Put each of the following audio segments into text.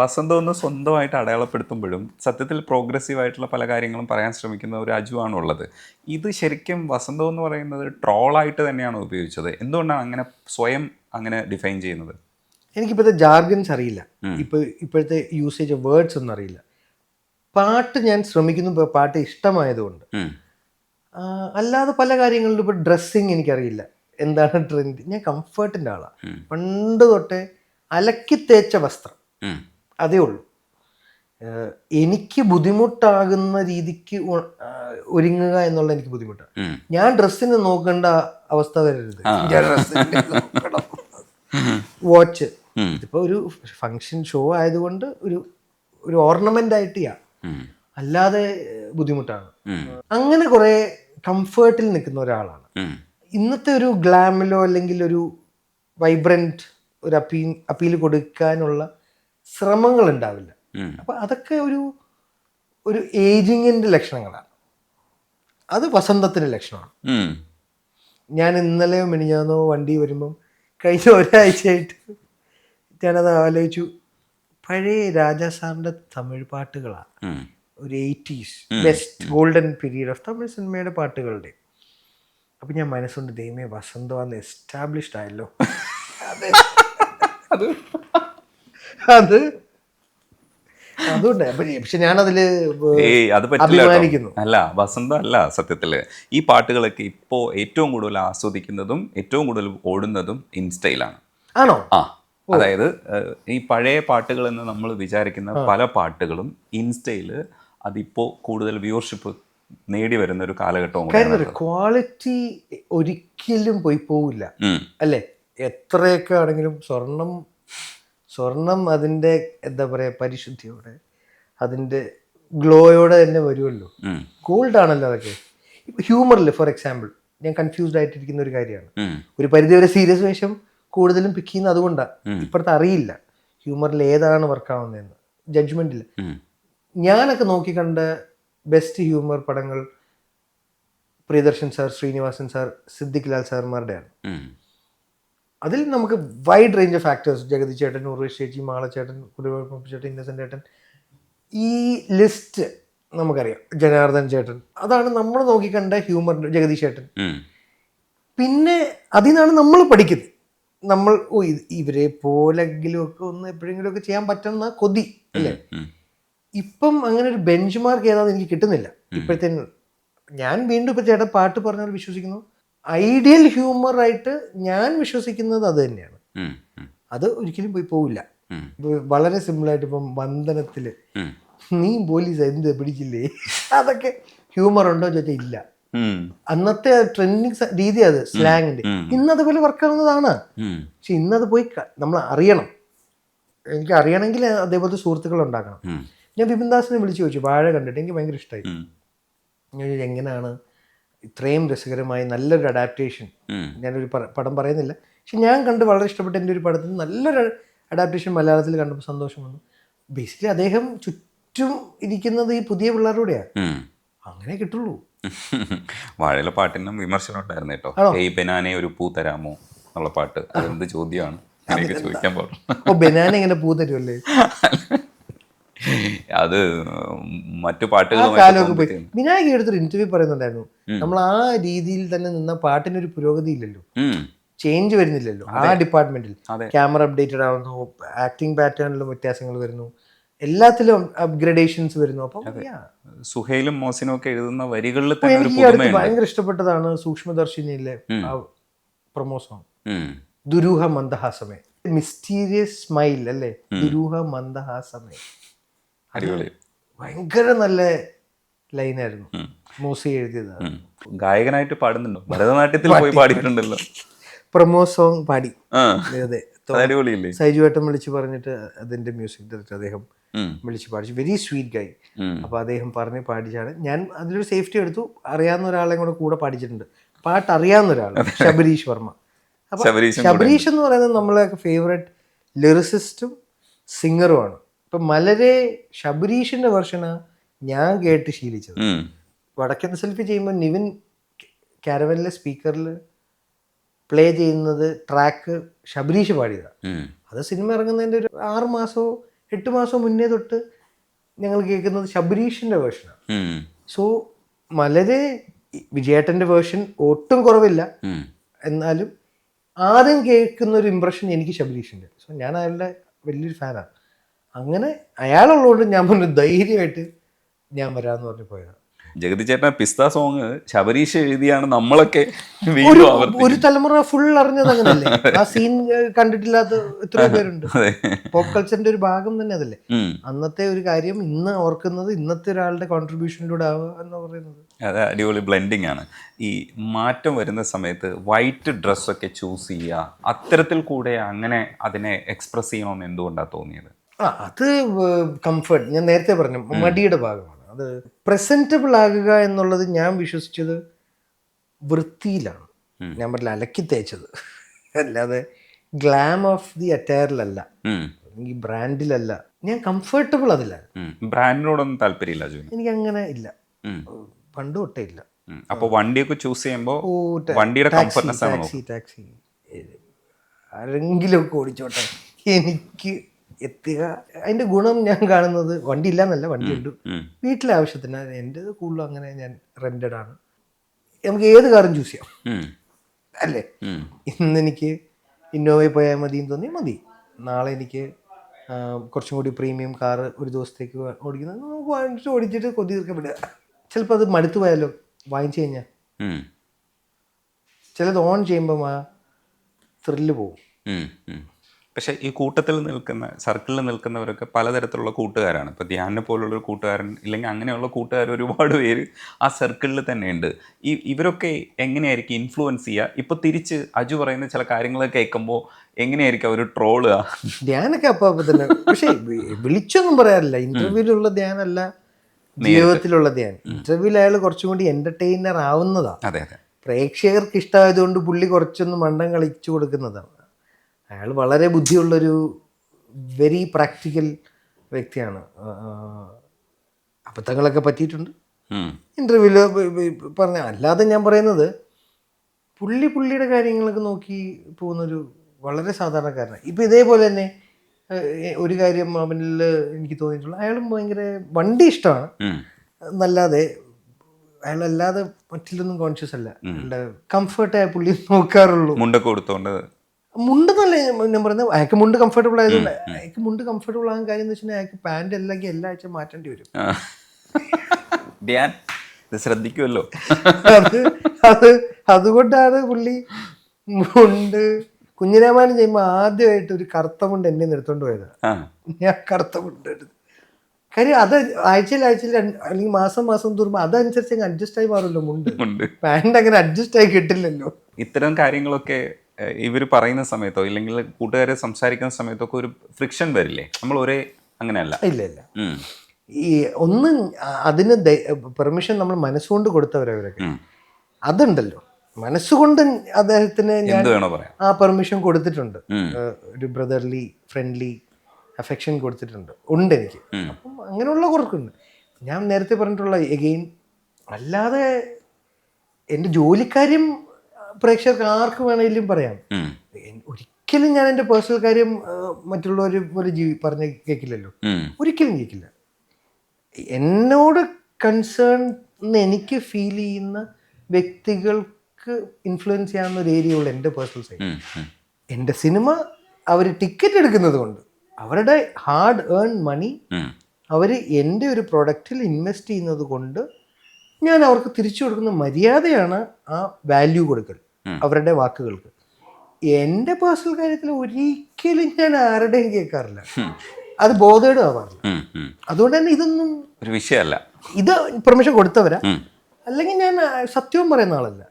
വസന്തം ഒന്ന് സ്വന്തമായിട്ട് അടയാളപ്പെടുത്തുമ്പോഴും സത്യത്തിൽ പ്രോഗ്രസീവ് ആയിട്ടുള്ള പല കാര്യങ്ങളും പറയാൻ ശ്രമിക്കുന്ന ഒരു അജുവാണ് ഉള്ളത്. ഇത് ശരിക്കും വസന്തം എന്ന് പറയുന്നത് ട്രോളായിട്ട് തന്നെയാണ് ഉപയോഗിച്ചത്. എന്തുകൊണ്ടാണ് അങ്ങനെ സ്വയം അങ്ങനെ ഡിഫൈൻ ചെയ്യുന്നത്? എനിക്കിപ്പോഴത്തെ ജാർഗൻസ് അറിയില്ല. ഇപ്പോൾ ഇപ്പോഴത്തെ യൂസേജ് ഓഫ് വേർഡ്സ് ഒന്നും അറിയില്ല. പാട്ട് ഞാൻ ശ്രമിക്കുന്നു പാട്ട് ഇഷ്ടമായതുകൊണ്ട്. അല്ലാതെ പല കാര്യങ്ങളിലും ഇപ്പോൾ ഡ്രസ്സിങ് എനിക്കറിയില്ല. എന്താണ് ട്രെൻഡ് ഞാൻ കംഫർട്ടിന്റെ ആളാണ് പണ്ട് തൊട്ടേ അലക്കി തേച്ച വസ്ത്രം. അതേ ഉള്ളൂ. എനിക്ക് ബുദ്ധിമുട്ടാകുന്ന രീതിക്ക് ഒരുങ്ങുക എന്നുള്ള എനിക്ക് ബുദ്ധിമുട്ടാണ്. ഞാൻ ഡ്രസ്സിന് നോക്കേണ്ട അവസ്ഥ വരരുത്. ഞാൻ ഡ്രസ്സിന് നോക്കണം. വാച്ച്. ഇതിപ്പോ ഒരു ഫങ്ഷൻ ഷോ ആയതുകൊണ്ട് ഒരു ഒരു ഓർണമെന്റ് ആയിട്ട് യാ അല്ലാതെ ബുദ്ധിമുട്ടാണ്. അങ്ങനെ കുറെ കംഫേർട്ടിൽ നിൽക്കുന്ന ഒരാളാണ്. ഇന്നത്തെ ഒരു ഗ്ലാമിലോ അല്ലെങ്കിൽ ഒരു വൈബ്രന്റ് ഒരു അപ്പീൽ അപ്പീൽ കൊടുക്കാനുള്ള ശ്രമങ്ങൾ ഉണ്ടാവില്ല അപ്പൊ അതൊക്കെ ഒരു ഒരു ഏജിങ്ങിന്റെ ലക്ഷണങ്ങളാണ്. അത് വസന്തത്തിന്റെ ലക്ഷണമാണ്. ഞാൻ ഇന്നലെയോ മിനിഞ്ഞാന്നോ വണ്ടി വരുമ്പം കഴിഞ്ഞ ഒരാഴ്ചയായിട്ട് ഞാനത് ആലോചിച്ചു. പഴയ രാജാ സാറിന്റെ തമിഴ് പാട്ടുകളാണ്. ഒരു eighties best golden period of Tamil സിനിമയുടെ പാട്ടുകളുടെ. അപ്പൊ ഞാൻ മനസ്സുകൊണ്ട് ദൈവമേ വസന്തമാന്ന് എസ്റ്റാബ്ലിഷ്ഡ് ആയല്ലോ. അതെ അത് അതുകൊണ്ട് അപ്പൊ പക്ഷെ ഞാനതിൽ ഏയ് അത് അഭിമാനിക്കുന്നു. അല്ല വസന്ത അല്ല സത്യത്തിൽ. ഈ പാട്ടുകളൊക്കെ ഇപ്പോ ഏറ്റവും കൂടുതൽ ആസ്വദിക്കുന്നതും ഏറ്റവും കൂടുതൽ ഓടുന്നതും ഇൻസ്റ്റയിലാണ്. ആണോ? ആ അതായത് ഈ പഴയ പാട്ടുകൾ എന്ന് നമ്മൾ വിചാരിക്കുന്ന പല പാട്ടുകളും ഇൻസ്റ്റയിൽ അതിപ്പോ കൂടുതൽ വ്യൂവർഷിപ്പ് നേടി വരുന്ന ഒരു കാലഘട്ടവും ക്വാളിറ്റി ഒരിക്കലും പോയി പോവില്ല. അല്ലേ? എത്രയൊക്കെ ആണെങ്കിലും സ്വർണം സ്വർണം അതിന്റെ എന്താ പറയുക പരിശുദ്ധിയോടെ അതിന്റെ ഗ്ലോയോടെ തന്നെ വരുമല്ലോ. ഉം. ഗോൾഡ് ആണല്ലോ അതൊക്കെ ഹ്യൂമറിൽ ഫോർ എക്സാമ്പിൾ ഞാൻ കൺഫ്യൂസ്ഡ് ആയിട്ടിരിക്കുന്ന ഒരു കാര്യമാണ്. ഒരു പരിധിവരെ സീരിയസ് വേഷം കൂടുതലും പിക്ക് ചെയ്യുന്നത് അതുകൊണ്ടാണ് ഇപ്പോഴത്തെ അറിയില്ല. ഹ്യൂമറിൽ ഏതാണ് വർക്കാവുന്നതെന്ന് ജഡ്ജ്മെന്റിൽ ഇല്ല. ഞാനൊക്കെ നോക്കിക്കണ്ട ബെസ്റ്റ് ഹ്യൂമർ പടങ്ങൾ പ്രിയദർശൻ സാർ ശ്രീനിവാസൻ സാർ സിദ്ദിഖ് ലാൽ സാർമാരുടെയാണ്. അതിൽ നമുക്ക് wide range of actors Jagathy ചേട്ടൻ ഉർവേഷ് ചേച്ചി മാളച്ചേട്ടൻ കുടുംബ ചേട്ടൻ ഇന്നസെന്റ് ചേട്ടൻ ഈ ലിസ്റ്റ് നമുക്കറിയാം. ജനാർദ്ദൻ ചേട്ടൻ. അതാണ് നമ്മൾ നോക്കിക്കണ്ട ഹ്യൂമർ ജഗതി ചേട്ടൻ. പിന്നെ അതിൽ നിന്നാണ് നമ്മൾ പഠിക്കുന്നത്. നമ്മൾ ഓ ഇവരെ പോലെങ്കിലും ഒക്കെ ഒന്ന് എപ്പോഴെങ്കിലും ഒക്കെ ചെയ്യാൻ പറ്റുന്ന കൊതി അല്ലേ. ഇപ്പം അങ്ങനെ ഒരു ബെഞ്ച് മാർക്ക് ഏതാന്ന് എനിക്ക് കിട്ടുന്നില്ല. ഇപ്പോഴത്തെ ഞാൻ വീണ്ടും ഇപ്പൊ ചേട്ടൻ പാട്ട് പറഞ്ഞാൽ വിശ്വസിക്കുന്നു. ഐഡിയൽ ഹ്യൂമർ ആയിട്ട് ഞാൻ വിശ്വസിക്കുന്നത് അത് തന്നെയാണ്. അത് ഒരിക്കലും പോയി പോവില്ല. വളരെ സിമ്പിൾ ആയിട്ട് ഇപ്പം വന്ദനത്തിൽ നീ പോലീസ് എന്ത് പിടിച്ചില്ലേ? അതൊക്കെ ഹ്യൂമർ ഉണ്ടോ ചോദിച്ചാൽ ഇല്ല. അന്നത്തെ ട്രെൻഡിങ് രീതി അത് സ്ലാങ്ങിന്റെ. ഇന്ന് അതുപോലെ വർക്ക് ആവുന്നതാണ്. പക്ഷെ ഇന്നത് പോയി നമ്മൾ അറിയണം. എനിക്ക് അറിയണമെങ്കിൽ അതേപോലത്തെ സുഹൃത്തുക്കൾ ഉണ്ടാക്കണം. ഞാൻ ബിപിൻ ദാസിനെ വിളിച്ചു ചോദിച്ചു. വാഴ കണ്ടിട്ട് എനിക്ക് ഭയങ്കര ഇഷ്ടമായി എങ്ങനെയാണ് ഇത്രയും രസകരമായി നല്ലൊരു അഡാപ്റ്റേഷൻ. ഞാനൊരു പടം പറയുന്നില്ല. പക്ഷെ ഞാൻ കണ്ട് വളരെ ഇഷ്ടപ്പെട്ട എന്റെ ഒരു പടത്തിൽ നല്ലൊരു അഡാപ്റ്റേഷൻ മലയാളത്തിൽ കണ്ടപ്പോൾ സന്തോഷം വന്നു. ബേസിക്കലി അദ്ദേഹം ചുറ്റും ഇരിക്കുന്നത് ഈ പുതിയ പിള്ളേരുടെയാണ് അങ്ങനെ കിട്ടുള്ളൂ. വാഴയിലെ പാട്ടിനും വിമർശനം ഉണ്ടായിരുന്നു കേട്ടോ. ഈ ഏയ് ബനാനെ ഒരു പൂ തരാമോ എന്നുള്ള പാട്ട്. അതെന്ത് ചോദ്യമാണ്? ചോദിക്കാൻ പാടും ഓ ബനാന ഇങ്ങനെ പൂ തരുമല്ലേ അത് മറ്റു compare വിനായക എടുത്തൊരു ഇന്റർവ്യൂ പറയുന്നുണ്ടായിരുന്നു. നമ്മൾ ആ രീതിയിൽ തന്നെ നിന്ന പാട്ടിനൊരു പുരോഗതി ഇല്ലല്ലോ. ചേഞ്ച് വരുന്നില്ലല്ലോ. ആ ഡിപ്പാർട്ട്മെന്റിൽ ക്യാമറ അപ്ഡേറ്റഡ് ആവുന്നു ആക്ടിങ് പാറ്റേണിലും വ്യത്യാസങ്ങൾ വരുന്നു. എല്ലാത്തിലും അപ്ഗ്രഡേഷൻസ് വരുന്നു. അപ്പം. സുഹൈലും മോസിനും ഒക്കെ എഴുതുന്ന വരികളിൽ എനിക്ക് അടുത്ത് ഭയങ്കര ഇഷ്ടപ്പെട്ടതാണ് സൂക്ഷ്മദർശിനിയിലെ പ്രൊമോ സോങ്. ദുരൂഹ മന്ദഹാസമേ. മിസ്റ്റീരിയസ് സ്മൈൽ അല്ലേ? ദുരൂഹ മന്ദഹാസമേ. അടിപൊളി. ഭയങ്കര നല്ല ലൈനായിരുന്നു. മൂസി എഴുതിയത്. ഗായകനായിട്ട് പാടുന്നുണ്ടോ. ഭരതനാട്യത്തിൽ പോയി പാടിയിട്ടുണ്ടല്ലോ. പ്രൊമോ സോങ് പാടി. അതെ. സൈജു ഏട്ടൻ വിളിച്ച് പറഞ്ഞിട്ട് അതിന്റെ മ്യൂസിക് ഡയറക്ടർ അദ്ദേഹം വിളിച്ചു പാടിച്ചു വെരി സ്വീറ്റ് ഗൈ അപ്പൊ അദ്ദേഹം പറഞ്ഞ് പാടിച്ചാണ്. ഞാൻ അതിലൊരു സേഫ്റ്റി എടുത്തു. അറിയാവുന്ന ഒരാളെ കൂടെ കൂടെ പാടിച്ചിട്ടുണ്ട്. പാട്ട് അറിയാവുന്ന ഒരാൾ. ശബരീഷ് വർമ്മ. അപ്പൊ ശബരീഷ് എന്ന് പറയുന്നത് നമ്മളെ ഫേവറേറ്റ് ലിറിസിസ്റ്റും സിംഗറുമാണ് ഇപ്പൊ മലരെ ശബരീഷിന്റെ വെർഷനാ ഞാൻ കേട്ട് ശീലിച്ചത്. വടക്കൻ സെൽഫി ചെയ്യുമ്പോൾ നിവിൻ കാരവനിലെ സ്പീക്കറിൽ പ്ലേ ചെയ്യുന്നത് ട്രാക്ക് ശബരീഷ് പാടിയതാണ് അത് സിനിമ ഇറങ്ങുന്നതിന്റെ ഒരു ആറ് മാസമോ എട്ട് മാസമോ മുന്നേ തൊട്ട് ഞങ്ങൾ കേൾക്കുന്നത് ശബരീഷിന്റെ വേർഷനാണ്. സോ മലരെ വിജയേട്ടന്റെ വേർഷൻ ഒട്ടും കുറവില്ല. എന്നാലും ആദ്യം കേൾക്കുന്ന ഒരു ഇമ്പ്രഷൻ എനിക്ക് ശബരീഷിന്റെ സോ ഞാൻ അയാളുടെ വലിയൊരു ഫാനാണ് അങ്ങനെ അയാളുള്ളതുകൊണ്ട് ഞാൻ പറഞ്ഞു ധൈര്യമായിട്ട് ഞാൻ വരാമെന്ന് പറഞ്ഞു പോയത്. ജഗതി ചേട്ടൻ പിസ്ത സോങ് ശബരീഷ് എഴുതിയാണ് നമ്മളൊക്കെ ഒരു തലമുറ ഫുൾ അറിഞ്ഞത് അങ്ങനല്ലേ? ആ സീൻ കണ്ടിട്ടില്ലാത്ത എത്രയോ പേരുണ്ട്. പോപ്പ് കൾച്ചറിന്റെ ഒരു ഭാഗം തന്നെ അതല്ലേ? അന്നത്തെ ഒരു കാര്യം ഇന്ന് ഓർക്കുന്നത് ഇന്നത്തെ ഒരാളുടെ കോൺട്രിബ്യൂഷനിലൂടെ ആവുക എന്ന് പറയുന്നത്. അതെ അടിപൊളി ബ്ലെൻഡിങ് ആണ്. ഈ മാറ്റം വരുന്ന സമയത്ത് വൈറ്റ് ഡ്രസ്സൊക്കെ ചൂസ് ചെയ്യുക അത്തരത്തിൽ കൂടെ അങ്ങനെ അതിനെ എക്സ്പ്രസ് ചെയ്യണമെന്ന് എന്തുകൊണ്ടാണ് തോന്നിയത്? ആ അത് കംഫർട്ട് ഞാൻ നേരത്തെ പറഞ്ഞു മടിയുടെ ഭാഗമാണ്. അത് പ്രസന്റബിൾ ആകുക എന്നുള്ളത് ഞാൻ വിശ്വസിച്ചത് വൃത്തിയിലാണ്. ഞാൻ പറഞ്ഞില്ല അലക്കി തേച്ചത്. അല്ലാതെ ഗ്ലാം ഓഫ് ദി അറ്റയറിലല്ല. ഈ ബ്രാൻഡിലല്ല ഞാൻ കംഫർട്ടബിൾ അതില്ല ബ്രാൻഡിനോടൊന്നും താല്പര്യമില്ല എനിക്ക് അങ്ങനെ ഇല്ല. പണ്ട് തൊട്ടേ ഇല്ല. അപ്പൊ വണ്ടിയൊക്കെ ചൂസ് ചെയ്യുമ്പോൾ വണ്ടിയുടെ ടാക്സി ടാക്സി ആരെങ്കിലും ഒക്കെ ഓടിച്ചോട്ടെ. എനിക്ക് എത്തുക അതിന്റെ ഗുണം ഞാൻ കാണുന്നത് വണ്ടി ഇല്ലാന്നല്ല വണ്ടി ഉണ്ട് വീട്ടിലെ ആവശ്യത്തിന് എന്റെ കൂടുതലും അങ്ങനെ ഞാൻ റെന്റഡ് ആണ്. നമുക്ക് ഏത് കാറും ചൂസ് ചെയ്യാം. അല്ലേ. ഇന്ന് എനിക്ക് ഇന്നോവയിൽ പോയാൽ മതി എന്ന് തോന്നി മതി. നാളെ എനിക്ക് കുറച്ചും കൂടി പ്രീമിയം കാറ് ഒരു ദിവസത്തേക്ക് ഓടിക്കുന്നത് നമുക്ക് വാങ്ങിച്ചിട്ട് ഓടിച്ചിട്ട് കൊതി തീർക്കാൻ വിടുക ചിലപ്പോൾ അത് മടുത്തു പോയാലോ? വാങ്ങിച്ചു കഴിഞ്ഞാൽ. ചിലത് ഓൺ ചെയ്യുമ്പോൾ ആ ത്രില്ല് പോകും. പക്ഷെ ഈ കൂട്ടത്തിൽ നിൽക്കുന്ന സർക്കിളിൽ നിൽക്കുന്നവരൊക്കെ പലതരത്തിലുള്ള കൂട്ടുകാരാണ്. ഇപ്പോൾ ധ്യാനെ പോലുള്ള ഒരു കൂട്ടുകാരൻ ഇല്ലെങ്കിൽ അങ്ങനെയുള്ള കൂട്ടുകാർ ഒരുപാട് പേര് ആ സർക്കിളിൽ തന്നെയുണ്ട്. ഈ ഇവരൊക്കെ എങ്ങനെയായിരിക്കും ഇൻഫ്ലുവൻസ് ചെയ്യുക? ഇപ്പോൾ തിരിച്ച് അജു പറയുന്ന ചില കാര്യങ്ങൾ കേൾക്കുമ്പോൾ എങ്ങനെയായിരിക്കും അവർ ട്രോളുക ധ്യാനൊക്കെ അപ്പൊ അപ്പൊ തന്നെ. പക്ഷേ വിളിച്ചൊന്നും പറയാറില്ല. ഇന്റർവ്യൂവിലുള്ള ധ്യാനല്ല ജീവിതത്തിലുള്ള ധ്യാനം ഇന്റർവ്യൂവിൽ അയാൾ കുറച്ചും കൂടി എന്റർടൈനർ ആവുന്നതാ. അതെ അതെ. പ്രേക്ഷകർക്ക് ഇഷ്ടമായതുകൊണ്ട് പുള്ളി കുറച്ചൊന്ന് മണ്ടം കളിച്ചു കൊടുക്കുന്നതാണ്. അയാൾ വളരെ ബുദ്ധിയുള്ളൊരു വെരി പ്രാക്ടിക്കൽ വ്യക്തിയാണ്. അബദ്ധങ്ങളൊക്കെ പറ്റിയിട്ടുണ്ട്. ഇന്റർവ്യൂവിൽ പറഞ്ഞ അല്ലാതെ ഞാൻ പറയുന്നത് പുള്ളി പുള്ളിയുടെ കാര്യങ്ങളൊക്കെ നോക്കി പോകുന്നൊരു വളരെ സാധാരണക്കാരനാണ്. ഇപ്പം ഇതേപോലെ തന്നെ ഒരു കാര്യം അവനിൽ എനിക്ക് തോന്നിയിട്ടുള്ളൂ അയാളും ഭയങ്കര വണ്ടി ഇഷ്ടമാണ്. നല്ലാതെ എന്നല്ലാതെ അയാളല്ലാതെ മറ്റിലൊന്നും കോൺഷ്യസ് അല്ല. കംഫർട്ടായ പുള്ളി നോക്കാറുള്ളൂ. മുണ്ടൊക്കെ കൊടുത്തോണ്ട് മുണ്ട് നല്ല ഞാൻ പറയുന്നത് അയാൾക്ക് മുണ്ട് കംഫർട്ടബിൾ ആയതുകൊണ്ട് അയാൾക്ക് മുണ്ട് കംഫർട്ടബിൾ ആകാൻ കാര്യം എന്ന് വെച്ചിട്ടുണ്ടെങ്കിൽ അയാൾക്ക് പാന്റ് അല്ലെങ്കിൽ എല്ലാ ആഴ്ച മാറ്റേണ്ടി വരും. ഇത് ശ്രദ്ധിക്കുമല്ലോ അത് അത് അതുകൊണ്ടാണ് പുള്ളി മുണ്ട് കുഞ്ഞിരാമായണം ചെയ്യുമ്പോൾ ആദ്യമായിട്ട് ഒരു കറുത്ത മുണ്ട് എന്നെ നിർത്തോണ്ട് പോയത്. ഞാൻ കറുത്ത മുണ്ട് എടുത്തു. കാര്യം അത് ആഴ്ചയിൽ ആഴ്ചയിൽ അല്ലെങ്കിൽ മാസം മാസം തോറുമ്പോൾ അതനുസരിച്ച് അങ്ങ് അഡ്ജസ്റ്റ് ആയി മാറുമല്ലോ മുണ്ട്. പാന്റ് അങ്ങനെ അഡ്ജസ്റ്റ് ആയി കിട്ടില്ലല്ലോ. ഇത്തരം കാര്യങ്ങളൊക്കെ ഇവർ പറയുന്ന സമയത്തോ ഇല്ലെങ്കിൽ കൂട്ടുകാരെ സംസാരിക്കുന്ന സമയത്തോ ഒരു ഫ്രിക്ഷൻ വരില്ലേ? നമ്മൾ ഒരേ അങ്ങനെയല്ല. ഇല്ല ഇല്ല. ഈ ഒന്ന് അതിന് പെർമിഷൻ നമ്മൾ മനസ്സുകൊണ്ട് കൊടുത്തവരവരൊക്കെ. അതുണ്ടല്ലോ. മനസ്സുകൊണ്ട് അദ്ദേഹത്തിന് ഞാൻ ആ പെർമിഷൻ കൊടുത്തിട്ടുണ്ട്. ഒരു ബ്രദർലി ഫ്രണ്ട്ലി അഫെക്ഷൻ കൊടുത്തിട്ടുണ്ട്. ഉണ്ട് എനിക്ക്. അപ്പം അങ്ങനെയുള്ള കുറക്കുണ്ട് ഞാൻ നേരത്തെ പറഞ്ഞിട്ടുള്ള എഗെയിൻ അല്ലാതെ എന്റെ ജോലിക്കാര്യം പ്രേക്ഷകർക്ക് ആർക്ക് വേണമെങ്കിലും പറയാം. ഒരിക്കലും ഞാൻ എന്റെ പേഴ്സണൽ കാര്യം മറ്റുള്ളവർ പോലെ ജീവി പറഞ്ഞ് കേൾക്കില്ലല്ലോ ഒരിക്കലും കേൾക്കില്ല എന്നോട് കൺസേൺ എന്ന് എനിക്ക് ഫീൽ ചെയ്യുന്ന വ്യക്തികൾക്ക് ഇൻഫ്ലുവൻസ് ചെയ്യാവുന്ന ഒരു ഏരിയ ഉള്ള എന്റെ പേഴ്സണൽ സൈഡ്. എന്റെ സിനിമ അവർ ടിക്കറ്റ് എടുക്കുന്നത് കൊണ്ട് അവരുടെ ഹാർഡ് ഏൺ മണി അവർ എന്റെ ഒരു പ്രൊഡക്റ്റിൽ ഇൻവെസ്റ്റ് ചെയ്യുന്നത് കൊണ്ട് ഞാൻ അവർക്ക് തിരിച്ചു കൊടുക്കുന്ന മര്യാദയാണ് ആ വാല്യൂ കൊടുക്കൽ. അവരുടെ വാക്കുകൾക്ക്. എന്റെ പേഴ്സണൽ കാര്യത്തിൽ ഒരിക്കലും ഞാൻ ആരുടെയും കേൾക്കാറില്ല. അത് ബോധേഡ് ആവാറില്ല. അതുകൊണ്ട് തന്നെ ഇതൊന്നും ഒരു വിഷയമല്ല. ഇത് പെർമിഷൻ കൊടുത്തവരാ. അല്ലെങ്കിൽ ഞാൻ സത്യവും പറയുന്ന ആളല്ല.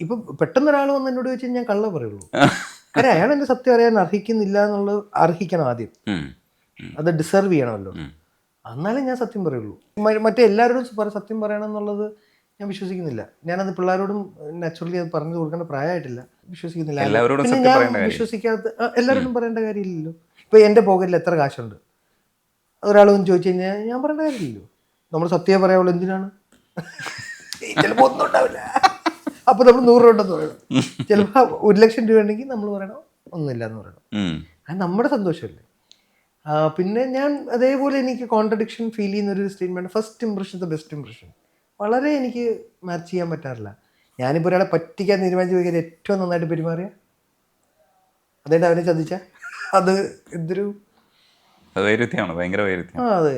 ഇപ്പൊ പെട്ടെന്ന് ഒരാൾ വന്ന് എന്നോട് ചോദിച്ചാൽ ഞാൻ കള്ള പറയുള്ളൂ. കാരണം അയാൾ എന്റെ സത്യം അറിയാൻ അർഹിക്കുന്നില്ല എന്നുള്ളത് അർഹിക്കണം ആദ്യം. അത് ഡിസർവ് ചെയ്യണമല്ലോ. എന്നാലേ ഞാൻ സത്യം പറയുള്ളൂ. മറ്റേ എല്ലാവരോടും സത്യം പറയണം എന്നുള്ളത് ഞാൻ വിശ്വസിക്കുന്നില്ല. ഞാനത് പിള്ളേരോടും നാച്ചുറലി അത് പറഞ്ഞു കൊടുക്കേണ്ട പ്രായമായിട്ടില്ല. വിശ്വസിക്കുന്നില്ല. എല്ലാവരോടും പിന്നെ സത്യം ഞാൻ പറയേണ്ട കാര്യം. വിശ്വസിക്കാത്ത ആ, എല്ലാവരോടും പറയേണ്ട കാര്യമില്ലല്ലോ. ഇപ്പൊ എന്റെ പോക്കറ്റിൽ എത്ര കാശുണ്ട്? ഒരാളൊന്നും ചോദിച്ചു കഴിഞ്ഞാൽ ഞാൻ പറയേണ്ട കാര്യമില്ലല്ലോ. നമ്മൾ സത്യം പറയാവുള്ളൂ എന്തിനാണ്? ചിലപ്പോൾ ഒന്നും ഉണ്ടാവില്ല. അപ്പൊ നമ്മൾ നൂറ് രൂപ ഉണ്ടെന്ന് പറയണം. ചിലപ്പോൾ ഒരു ലക്ഷം രൂപ ഉണ്ടെങ്കിൽ നമ്മൾ പറയണം ഒന്നുമില്ല എന്ന് പറയണം. ഉം. അത് നമ്മുടെ സന്തോഷമല്ലേ? ആ, പിന്നെ ഞാൻ അതേപോലെ എനിക്ക് കോൺട്രഡിക്ഷൻ ഫീൽ ചെയ്യുന്ന ഒരു statement first impression the best impression വളരെ എനിക്ക് മാച്ച് ചെയ്യാൻ പറ്റാറില്ല. ഞാനിപ്പോൾ ഒരാളെ പറ്റിക്കാൻ തീരുമാനിച്ചു പോയി ഏറ്റവും നന്നായിട്ട് പെരുമാറിയ? അതായിട്ട് അവനെ ചതിച്ച? അത് എന്തൊരു വൈരുദ്ധ്യമാണ് ഭയങ്കര വൈരുദ്ധ്യം ആ അതെ.